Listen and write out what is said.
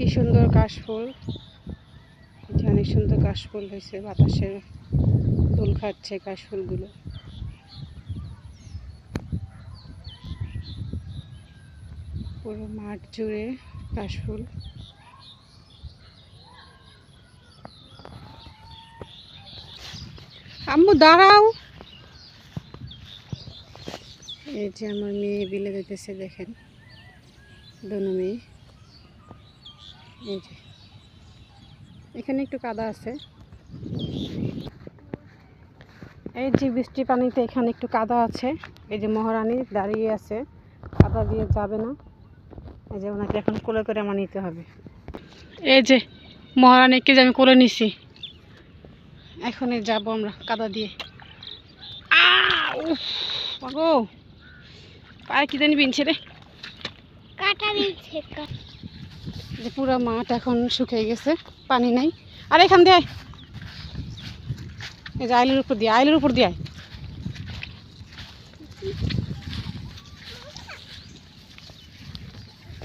কি সুন্দর কাশফুল। অনেক সুন্দর কাশফুল হয়েছে বাতাসের ফুল খাচ্ছে কাশফুলগুলো। পুরো মাঠ জুড়ে কাশফুল। আম্মু, দাঁড়াও। এই যে আমার মেয়ে বিলে যেতেছে দেখেন। দোনো মেয়ে। এই যে। এখানে একটু কাদা আছে। এই যে বৃষ্টি পানিতে এখানে একটু কাদা আছে। এই যে মহারানী দাঁড়িয়ে আছে। কাদা দিয়ে যাবে না। এই যে ওনাকে এখন কোলে করে আমার নিতে হবে। এই যে মহারানীকে যে আমি কোলে নিছি। এখনই যাব আমরা কাদা দিয়ে। উফ, পায়ে কি জানি বিনছে রে। কাটা দিচ্ছে যে পুরো মাঠ এখন শুকিয়ে গেছে, পানি নাই। আর এখান দিয়ে এই যে আইলের উপর দিয়ে আইলের উপর দিয়ে